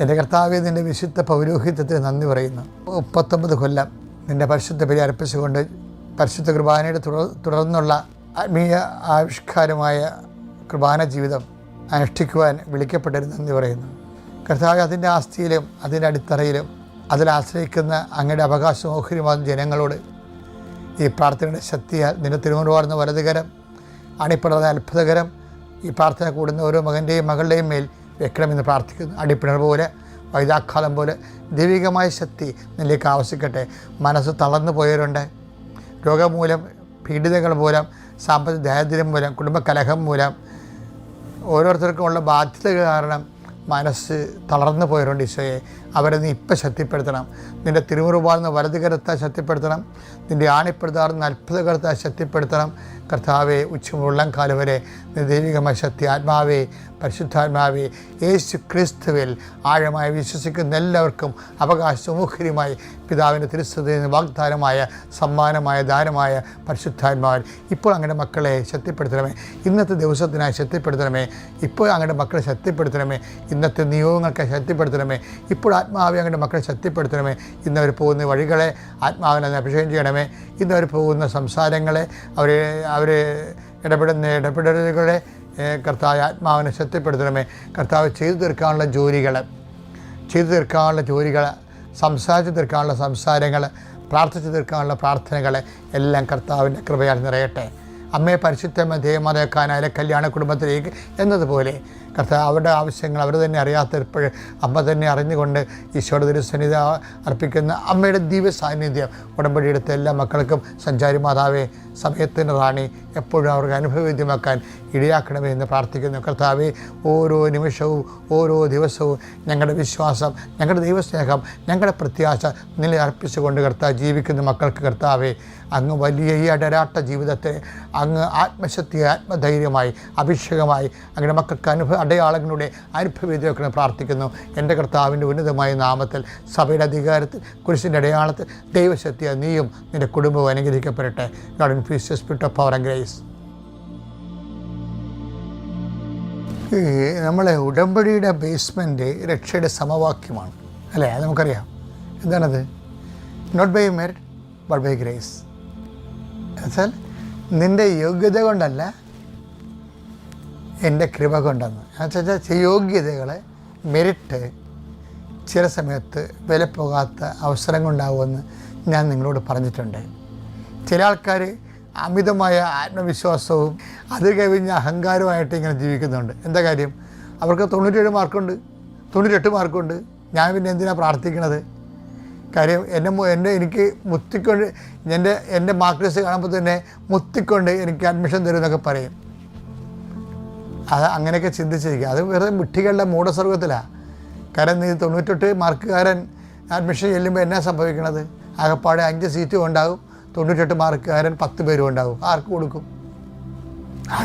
എന്റെ കർത്താവ് നിന്റെ വിശുദ്ധ പൗരോഹിത്യത്തിന് നന്ദി പറയുന്നു. മുപ്പത്തൊമ്പത് കൊല്ലം നിന്റെ പരിശുദ്ധ ബലി അർപ്പിച്ചുകൊണ്ട് പരിശുദ്ധ കുർബാനയുടെ തുടർ തുടർന്നുള്ള ആത്മീയ ആവിഷ്കാരമായ കുർബാന ജീവിതം അനുഷ്ഠിക്കുവാൻ വിളിക്കപ്പെട്ടതിന് നന്ദി പറയുന്നു. കർത്താവ് അതിന്റെ ആസ്തിയിലും അതിന്റെ അടിത്തറയിലും അതിൽ ആശ്രയിക്കുന്ന അങ്ങയുടെ അവകാശമോഹരിമാകുന്ന ജനങ്ങളോട് ഈ പ്രാർത്ഥനയുടെ ശക്തിയാൽ നിന്റെ തിരുമുറുവാർന്ന വലതുകരം അണിപ്പെടുന്ന അത്ഭുതകരം ഈ പ്രാർത്ഥന കൂടുന്ന ഓരോ മകന്റെയും മകളുടെയും മേൽ വെക്കണമെന്ന് പ്രാർത്ഥിക്കുന്നു. അടിപ്പിണർ പോലെ വൈതാക്കാലം പോലെ ദൈവികമായ ശക്തി നിലേക്ക് ആവശ്യിക്കട്ടെ. മനസ്സ് തളർന്നു പോയവരുണ്ട്. രോഗം മൂലം പീഡിതകൾ മൂലം സാമ്പത്തിക ദാരിദ്ര്യം മൂലം കുടുംബകലഹം മൂലം ഓരോരുത്തർക്കും ഉള്ള ബാധ്യത കാരണം മനസ്സ് തളർന്നു പോയവരുണ്ട് ഈശോയെ. അവരെ നീ ഇപ്പം ശക്തിപ്പെടുത്തണം. നിന്റെ തിരുമുറുപാടുന്ന വലത് കരത്താൽ ശക്തിപ്പെടുത്തണം. നിന്റെ ആണിപ്പെടുത്താറുന്ന അത്ഭുത കരത്താൽ ശക്തിപ്പെടുത്തണം. കർത്താവെ ഉച്ചമുള്ളം കാലം വരെ നീ ദൈവികമായ ശക്തി ആത്മാവേ പരിശുദ്ധാത്മാവേ യേശു ക്രിസ്തുവിൽ ആഴമായി വിശ്വസിക്കുന്ന എല്ലാവർക്കും അവകാശമുഖര്യമായി പിതാവിന്റെ തിരുസ്ഥതയിൽ നിന്ന് വാഗ്ദാനമായ സമ്മാനമായ ദാനമായ പരിശുദ്ധാത്മാവൻ ഇപ്പോൾ അങ്ങനെ മക്കളെ ശക്തിപ്പെടുത്തണമേ. ഇന്നത്തെ ദിവസത്തിനായി ശക്തിപ്പെടുത്തണമേ. ഇപ്പോൾ അങ്ങനെ മക്കളെ ശക്തിപ്പെടുത്തണമേ. ഇന്നത്തെ നിയോഗങ്ങൾക്ക് ശക്തിപ്പെടുത്തണമേ. ഇപ്പോൾ ആത്മാവെ അങ്ങനെ മക്കളെ ശക്തിപ്പെടുത്തണമേ. ഇന്നവർ പോകുന്ന വഴികളെ ആത്മാവിനെ അഭിഷേകം ചെയ്യണമേ. ഇന്നവർ പോകുന്ന സംസാരങ്ങളെ അവർ അവർ ഇടപെടുന്ന ഇടപെടലുകളെ കർത്താവ് ആത്മാവിനെ ശക്തിപ്പെടുത്തണമേ. കർത്താവ് ചെയ്തു തീർക്കാനുള്ള ജോലികൾ ചെയ്തു തീർക്കാനുള്ള ജോലികൾ സംസാരിച്ച് തീർക്കാനുള്ള സംസാരങ്ങൾ പ്രാർത്ഥിച്ചു തീർക്കാനുള്ള പ്രാർത്ഥനകൾ എല്ലാം കർത്താവിന്റെ കൃപയാൽ നിറയട്ടെ. അമ്മയെ പരിശുദ്ധമ ദേവമാതക്കാനായ കല്യാണ കുടുംബത്തിലേക്ക് എന്നതുപോലെ കർത്താവ് അവരുടെ ആവശ്യങ്ങൾ അവർ തന്നെ അറിയാത്തപ്പോൾ അമ്മ തന്നെ അറിഞ്ഞുകൊണ്ട് ഈശോയുടെ തിരുസന്നിധി അർപ്പിക്കുന്ന അമ്മയുടെ ദിവ്യ സാന്നിധ്യം ഉടമ്പടിയെടുത്ത എല്ലാ മക്കൾക്കും സഞ്ചാരി മാതാവേ സമയത്തിന്റെ റാണി എപ്പോഴും അവർക്ക് അനുഭവവേദ്യമാക്കാൻ ഇടയാക്കണമേ എന്ന് പ്രാർത്ഥിക്കുന്നു. കർത്താവെ ഓരോ നിമിഷവും ഓരോ ദിവസവും ഞങ്ങളുടെ വിശ്വാസം ഞങ്ങളുടെ ദൈവസ്നേഹം ഞങ്ങളുടെ പ്രത്യാശ നില അർപ്പിച്ചുകൊണ്ട് കർത്താവ് ജീവിക്കുന്ന മക്കൾക്ക് കർത്താവെ അങ്ങ് വലിയ ഈ അടരാട്ട ജീവിതത്തെ അങ്ങ് ആത്മശക്തി ആത്മധൈര്യമായി അഭിഷേകമായി അങ്ങനെ മക്കൾക്ക് അനുഭവ അടയാളങ്ങളുടെ അനുഭവവേദ്യമാക്കണം പ്രാർത്ഥിക്കുന്നു. എന്റെ കർത്താവിന്റെ ഉന്നതമായ നാമത്തിൽ സഭയുടെ അധികാരത്തിൽ കുരിശിന്റെ അടയാളത്തിൽ ദൈവശക്തിയ നീയും നിന്റെ കുടുംബവും അനുഗ്രഹിക്കപ്പെടട്ടെ. God infuse spirit of power grace. Grace ഈ നമ്മളെ ഉടമ്പടിയുടെ ബേസ്മെന്റ് രക്ഷയുടെ സമവാക്യമാണ്. അല്ലേ? അത് നമുക്കറിയാം. എന്താണത്? Not by merit but by grace എന്നുവെച്ചാൽ നിന്റെ യോഗ്യത കൊണ്ടല്ല എന്റെ കൃപ കൊണ്ടെന്ന്. എന്നുവെച്ചാൽ യോഗ്യതകളെ മെറിറ്റ് ചില സമയത്ത് വില പോകാത്ത അവസരം കൊണ്ടാവുമെന്ന് ഞാൻ നിങ്ങളോട് പറഞ്ഞിട്ടുണ്ട്. ചില ആൾക്കാർ അമിതമായ ആത്മവിശ്വാസവും അത് കവിഞ്ഞ അഹങ്കാരമായിട്ട് ഇങ്ങനെ ജീവിക്കുന്നുണ്ട്. എന്താ കാര്യം? അവർക്ക് തൊണ്ണൂറ്റേഴ് മാർക്കുണ്ട്. തൊണ്ണൂറ്റെട്ട് മാർക്കുണ്ട്. ഞാൻ പിന്നെ എന്തിനാണ് പ്രാർത്ഥിക്കണത്? കാര്യം എന്നെ എന്റെ എനിക്ക് മുത്തിക്കൊണ്ട് എന്റെ എന്റെ മാർക്ക് ലിസ്റ്റ് കാണുമ്പോൾ തന്നെ മുത്തിക്കൊണ്ട് എനിക്ക് അഡ്മിഷൻ തരും എന്നൊക്കെ പറയും. അത് അങ്ങനെയൊക്കെ ചിന്തിച്ചിരിക്കുക. അത് വെറുതെ വിട്ടികളുടെ മൂഢസ്വർഗത്തിലാണ് കാരണം നീ തൊണ്ണൂറ്റെട്ട് മാർക്കുകാരൻ അഡ്മിഷൻ ചെല്ലുമ്പോൾ എന്നാ സംഭവിക്കണത്? ആകെപ്പാടെ അഞ്ച് സീറ്റും ഉണ്ടാകും. തൊണ്ണൂറ്റെട്ട് മാർക്കുകാരൻ പത്ത് പേരും ഉണ്ടാകും ആർക്ക് കൊടുക്കും?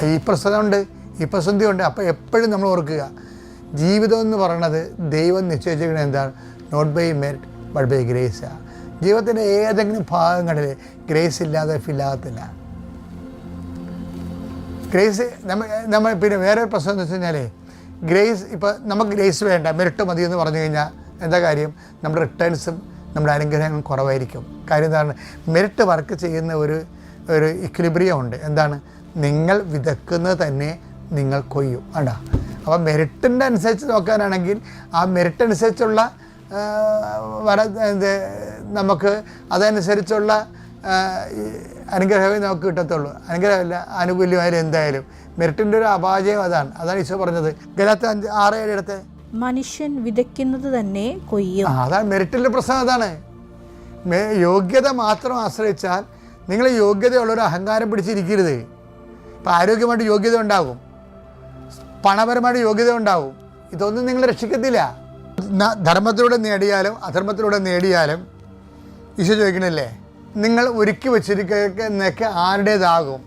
ഈ പ്രശ്നമുണ്ട്. ഈ പ്രസന്ധി ഉണ്ട് അപ്പോൾ എപ്പോഴും നമ്മൾ ഓർക്കുക ജീവിതം എന്ന് പറയുന്നത് ദൈവം നിശ്ചയിച്ചിരിക്കുന്നത് എന്താണ്? Not by merit but by grace ജീവിതത്തിന്റെ ഏതെങ്കിലും ഭാഗങ്ങളിൽ ഗ്രേസ് ഇല്ലാതെ ഫില്ലാകത്തില്ല ഗ്രേസ് നമ്മ നമ്മൾ പിന്നെ വേറെ പ്രശ്നം എന്ന് വെച്ച് കഴിഞ്ഞാൽ ഗ്രേസ് ഇപ്പോൾ നമുക്ക് ഗ്രേസ് വേണ്ട. മെറിറ്റ് മതി എന്ന് പറഞ്ഞു കഴിഞ്ഞാൽ എന്താ കാര്യം? നമ്മുടെ റിട്ടേൺസും നമ്മുടെ അനുഗ്രഹങ്ങൾ കുറവായിരിക്കും. കാര്യം എന്താണ് മെറിറ്റ് വർക്ക് ചെയ്യുന്ന ഒരു ഒരു ഇക്വിലിബ്രിയം ഉണ്ട്. എന്താണ്? നിങ്ങൾ വിതക്കുന്നത് തന്നെ നിങ്ങൾ കൊയ്യും വേണ്ട അപ്പോൾ മെറിറ്റിന്റെ അനുസരിച്ച് നോക്കാനാണെങ്കിൽ ആ മെറിറ്റ് അനുസരിച്ചുള്ള വര നമുക്ക് അതനുസരിച്ചുള്ള അനുഗ്രഹമേ നമുക്ക് കിട്ടത്തുള്ളൂ. അനുഗ്രഹമല്ല ആനുകൂല്യമായാലും എന്തായാലും. മെറിറ്റിന്റെ ഒരു അപാചയം അതാണ്. അതാണ് ഈശോ പറഞ്ഞത്. ഗലാത്ത അഞ്ച് ആറ് ഏഴ് ഇടത്തെ മനുഷ്യൻ വിതയ്ക്കുന്നത് തന്നെ കൊയ്യും. അതാണ് മെറിറ്റിന്റെ പ്രശ്നം അതാണ്. യോഗ്യത മാത്രം ആശ്രയിച്ചാൽ നിങ്ങൾ യോഗ്യതയുള്ളൊരു അഹങ്കാരം പിടിച്ചിരിക്കരുത്. ഇപ്പം ആരോഗ്യമായിട്ട് യോഗ്യത ഉണ്ടാകും പണപരമായിട്ട് യോഗ്യത ഉണ്ടാകും ഇതൊന്നും നിങ്ങൾ രക്ഷിക്കത്തില്ല. ധർമ്മത്തിലൂടെ നേടിയാലും അധർമ്മത്തിലൂടെ നേടിയാലും ഈശോ ചോദിക്കണില്ലേ? നിങ്ങൾ ഒരുക്കി വെച്ചിരിക്കുന്നൊക്കെ ആരുടേതാകും.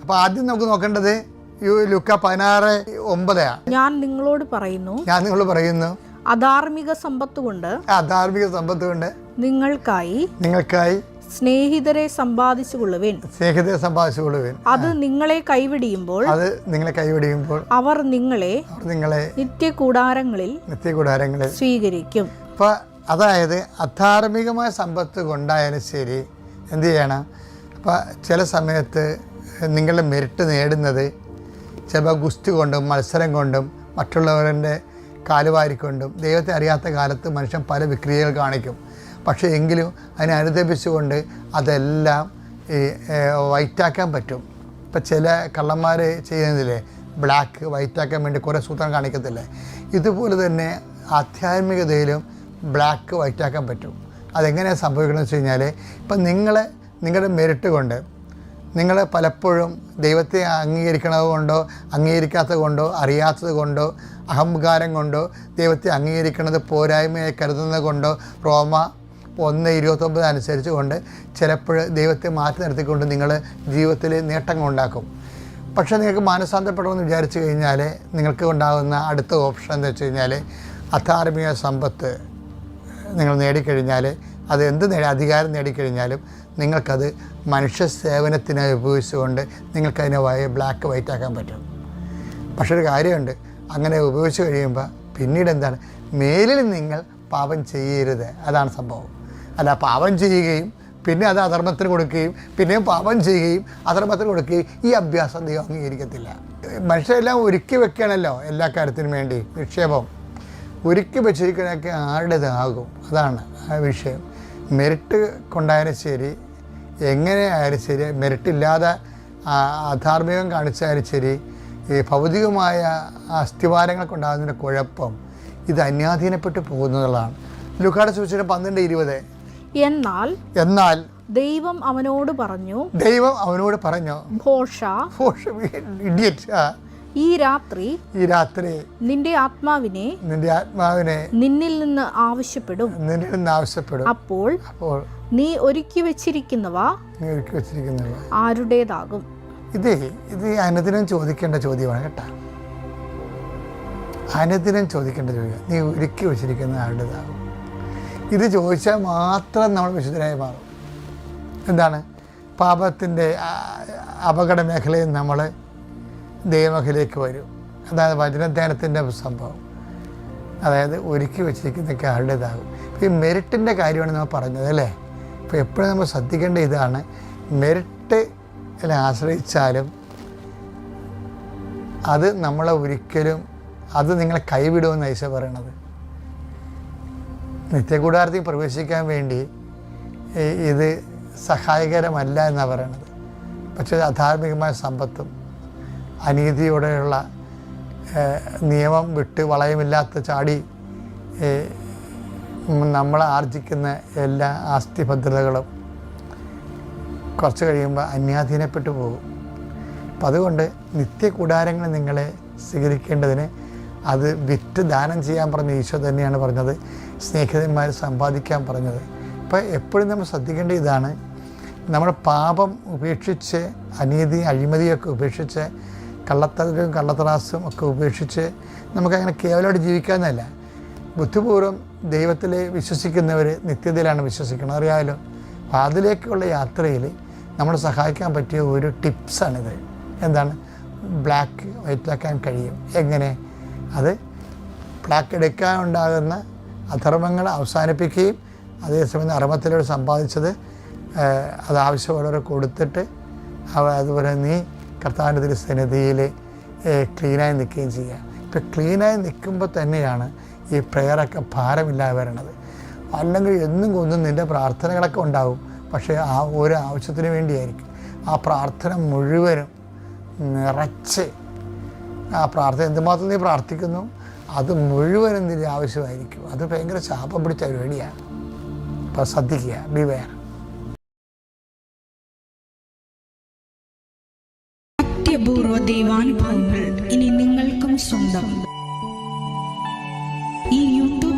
അപ്പോൾ ആദ്യം നമുക്ക് നോക്കേണ്ടത് ലുക്ക പതിനാറ് ഒമ്പതാണ് ഞാൻ നിങ്ങളോട് പറയുന്നു ഞാൻ നിങ്ങൾ പറയുന്നു. അധാർമിക സമ്പത്ത് കൊണ്ട് അധാർമിക സമ്പത്ത് കൊണ്ട് നിങ്ങൾക്കായി നിങ്ങൾക്കായി സ്നേഹിതരെ സമ്പാദിച്ചു കൊള്ളുവേൻ. സ്നേഹിതരെ സമ്പാദിച്ചു കൊള്ളുവേൻ. അത് നിങ്ങളെ കൈവിടിയുമ്പോൾ അത് നിങ്ങളെ കൈവിടിയുമ്പോൾ അവർ നിങ്ങളെ നിങ്ങളെ നിത്യ കൂടാരങ്ങളിൽ നിത്യ കൂടാരങ്ങളിൽ സ്വീകരിക്കും. അപ്പോൾ അതായത് അധാർമികമായ സമ്പത്ത് കൊണ്ടായാലും ശരി എന്ത് ചെയ്യണം? അപ്പോൾ ചില സമയത്ത് നിങ്ങളുടെ മെരിട്ട് നേടുന്നത് ചിലപ്പോൾ ഗുസ്തി കൊണ്ടും മത്സരം കൊണ്ടും മറ്റുള്ളവരുടെ കാലുവാരിക്കൊണ്ടും ദൈവത്തെ അറിയാത്ത കാലത്ത് മനുഷ്യൻ പല വിക്രിയകൾ കാണിക്കും. പക്ഷേ എങ്കിലും അതിനെ അനുദപിച്ചുകൊണ്ട് അതെല്ലാം ഈ വൈറ്റാക്കാൻ പറ്റും. ഇപ്പം ചില കള്ളന്മാർ ചെയ്യുന്നതില്ലേ? ബ്ലാക്ക് വൈറ്റാക്കാൻ വേണ്ടി കുറേ സൂത്രം കാണിക്കത്തില്ലേ? ഇതുപോലെ തന്നെ ആധ്യാത്മികതയിലും ബ്ലാക്ക് വൈറ്റാക്കാൻ പറ്റും. അതെങ്ങനെയാണ് സംഭവിക്കണമെന്ന് വെച്ച് കഴിഞ്ഞാൽ ഇപ്പം നിങ്ങളെ നിങ്ങളുടെ മെരിട്ട് കൊണ്ട് നിങ്ങൾ പലപ്പോഴും ദൈവത്തെ അംഗീകരിക്കണത് കൊണ്ടോ അംഗീകരിക്കാത്തത് കൊണ്ടോ അറിയാത്തത് കൊണ്ടോ അഹങ്കാരം കൊണ്ടോ ദൈവത്തെ അംഗീകരിക്കുന്നത് പോരായ്മയെ കരുതുന്നത് കൊണ്ടോ റോമ ഒന്ന് ഇരുപത്തൊമ്പത് അനുസരിച്ച് കൊണ്ട് ചിലപ്പോൾ ദൈവത്തെ മാറ്റി നിർത്തിക്കൊണ്ട് നിങ്ങൾ ജീവിതത്തിൽ നേട്ടങ്ങൾ ഉണ്ടാക്കും. പക്ഷേ നിങ്ങൾക്ക് മാനസാന്തരപ്പെടണമെന്ന് വിചാരിച്ചു കഴിഞ്ഞാൽ നിങ്ങൾക്ക് ഉണ്ടാകുന്ന അടുത്ത ഓപ്ഷൻ എന്ന് വെച്ച് കഴിഞ്ഞാൽ അധാർമിക സമ്പത്ത് നിങ്ങൾ നേടിക്കഴിഞ്ഞാൽ അത് എന്ത് നേടി അധികാരം നേടിക്കഴിഞ്ഞാലും നിങ്ങൾക്കത് മനുഷ്യ സേവനത്തിനായി ഉപയോഗിച്ചുകൊണ്ട് നിങ്ങൾക്കതിനെ വയ ബ്ലാക്ക് വൈറ്റ് ആക്കാൻ പറ്റും. പക്ഷെ ഒരു കാര്യമുണ്ട് അങ്ങനെ ഉപയോഗിച്ച് കഴിയുമ്പോൾ പിന്നീട് എന്താണ്? മേലിൽ നിങ്ങൾ പാപം ചെയ്യരുത്. അതാണ് സംഭവം. അല്ല പാപം ചെയ്യുകയും പിന്നെ അത് അധർമ്മത്തിന് കൊടുക്കുകയും പിന്നെയും പാപം ചെയ്യുകയും അധർമ്മത്തിന് കൊടുക്കുകയും ഈ അഭ്യാസം ദൈവം അംഗീകരിക്കത്തില്ല. മനുഷ്യരെല്ലാം ഒരുക്കി വെക്കണമല്ലോ എല്ലാ കാര്യത്തിനും വേണ്ടി. നിക്ഷേപം. ഒരുക്കി വെച്ചിരിക്കണമൊക്കെ ആരുടേതാകും. അതാണ് ആ വിഷയം. മെറിറ്റ് കൊണ്ടായാലും ശരി എങ്ങനെ ആയാലും ശരി മെറിറ്റില്ലാതെ അധാർമികം കാണിച്ചാലും ശരി ഈ ഭൗതികമായ അസ്ഥിവാരങ്ങൾ ഉണ്ടാകുന്നതിന്റെ കുഴപ്പം ഇത് അന്യാധീനപ്പെട്ടു പോകുന്നതാണ് ലുക്കാട് സൂചന പന്ത്രണ്ട് ഇരുപത്. എന്നാൽ എന്നാൽ ദൈവം അവനോട് പറഞ്ഞു ദൈവം അവനോട് പറഞ്ഞു ഘോഷ ഇഡിയറ്റ് ഈ രാത്രി ഈ രാത്രി നിന്റെ ആത്മാവിനെ നിന്റെ ആത്മാവിനെ നിന്നിൽ നിന്ന് ആവശ്യപ്പെടും. നിന്നിൽ നിന്ന് ആവശ്യപ്പെടും. അപ്പോൾ അപ്പോൾ നീ ഒരുക്കി വെച്ചിരിക്കുന്നവ നീ ഒരുക്കി വെച്ചിരിക്കുന്നത് ആരുടേതാകും. ഇത് ഇത് അനുദിനം ചോദിക്കേണ്ട ചോദ്യമാണ് കേട്ടോ. അനുദിനം ചോദിക്കേണ്ട ചോദ്യം. നീ ഒരുക്കി വെച്ചിരിക്കുന്ന ആരുടേതാകും. ഇത് ചോദിച്ചാൽ മാത്രം നമ്മൾ വിശുദ്ധരായി മാറും. എന്താണ്? പാപത്തിന്റെ അപകട മേഖലയിൽ നമ്മൾ ദൈവമേഖലയിലേക്ക് വരും. അതായത് വചനധ്യാനത്തിന്റെ സംഭവം. അതായത് ഒരുക്കി വെച്ചിരിക്കുന്നതൊക്കെ ആരുടേതാകും. ഈ മെറിറ്റിന്റെ കാര്യമാണ് നമ്മൾ പറഞ്ഞത് അല്ലേ? ഇപ്പോൾ എപ്പോഴും നമ്മൾ ശ്രദ്ധിക്കേണ്ട ഇതാണ്? മെറിറ്റ് ആശ്രയിച്ചാലും അത് നമ്മളെ ഒരിക്കലും അത് നിങ്ങളെ കൈവിടുമെന്ന് ഐശ പറയണത്. നിത്യകൂടാരത്തിൽ പ്രവേശിക്കാൻ വേണ്ടി ഇത് സഹായകരമല്ല എന്നാണ് പറയണത്. പക്ഷേ അധാർമികമായ സമ്പത്തും അനീതിയോടെയുള്ള നിയമം വിട്ട് വളയമില്ലാത്ത ചാടി നമ്മൾ ആർജിക്കുന്ന എല്ലാ ആസ്തി ഭദ്രതകളും കുറച്ച് കഴിയുമ്പോൾ അന്യാധീനപ്പെട്ടു പോകും. അപ്പം അതുകൊണ്ട് നിത്യകൂടാരങ്ങൾ നിങ്ങളെ സ്വീകരിക്കേണ്ടതിന് അത് വിറ്റ് ദാനം ചെയ്യാൻ പറഞ്ഞ ഈശോ തന്നെയാണ് പറഞ്ഞത്. സ്നേഹിതന്മാർ സമ്പാദിക്കാൻ പറഞ്ഞത്. ഇപ്പോൾ എപ്പോഴും നമ്മൾ ശ്രദ്ധിക്കേണ്ട ഇതാണ്. നമ്മൾ പാപം ഉപേക്ഷിച്ച് അനീതി അഴിമതിയൊക്കെ ഉപേക്ഷിച്ച് കള്ളത്തരും കള്ളത്രാസും ഒക്കെ ഉപേക്ഷിച്ച് നമുക്കങ്ങനെ കേവലമായിട്ട് ജീവിക്കാമെന്നല്ല ബുദ്ധിപൂർവം ദൈവത്തിൽ വിശ്വസിക്കുന്നവർ നിത്യതയിലാണ് വിശ്വസിക്കുന്നത് അറിയാമല്ലോ അപ്പോൾ അതിലേക്കുള്ള യാത്രയിൽ നമ്മൾ സഹായിക്കാൻ പറ്റിയ ഒരു ടിപ്സാണിത്. എന്താണ്? ബ്ലാക്ക് വൈറ്റാക്കാൻ കഴിയും. എങ്ങനെ? അത് ബ്ലാക്ക് എടുക്കാൻ ഉണ്ടാകുന്ന അധർമ്മങ്ങൾ അവസാനിപ്പിക്കുകയും അതേസമയം അർമ്മത്തിലൂടെ സമ്പാദിച്ചത് അത് ആവശ്യമുള്ളവരെ കൊടുത്തിട്ട് അവ അതുപോലെ നീ കർത്താവിന്റെ തിരുസന്നിധിയിൽ ക്ലീനായി നിൽക്കുകയും ചെയ്യുക. ഇപ്പം ക്ലീനായി നിൽക്കുമ്പോൾ തന്നെയാണ് ഈ പ്രെയറൊക്കെ ഭാരമില്ലാതെ വരണത് അല്ലെങ്കിൽ എന്നും കൊന്നും നിന്റെ പ്രാർത്ഥനകളൊക്കെ ഉണ്ടാവും. പക്ഷേ ആ ഒരു ആവശ്യത്തിന് വേണ്ടിയായിരിക്കും. ആ പ്രാർത്ഥന മുഴുവനും നിറച്ച് ആ പ്രാർത്ഥന എന്തുമാത്രം നീ പ്രാർത്ഥിക്കുന്നു? അത് മുഴുവനും നിന്റെ ആവശ്യമായിരിക്കും. അത് ഭയങ്കര ശാപം പിടിച്ച പരിപാടിയാണ് അപ്പോൾ ശ്രദ്ധിക്കുക ബി വെയർ അത്യപൂർവ ഇനി നിങ്ങൾക്കും സ്വന്തം.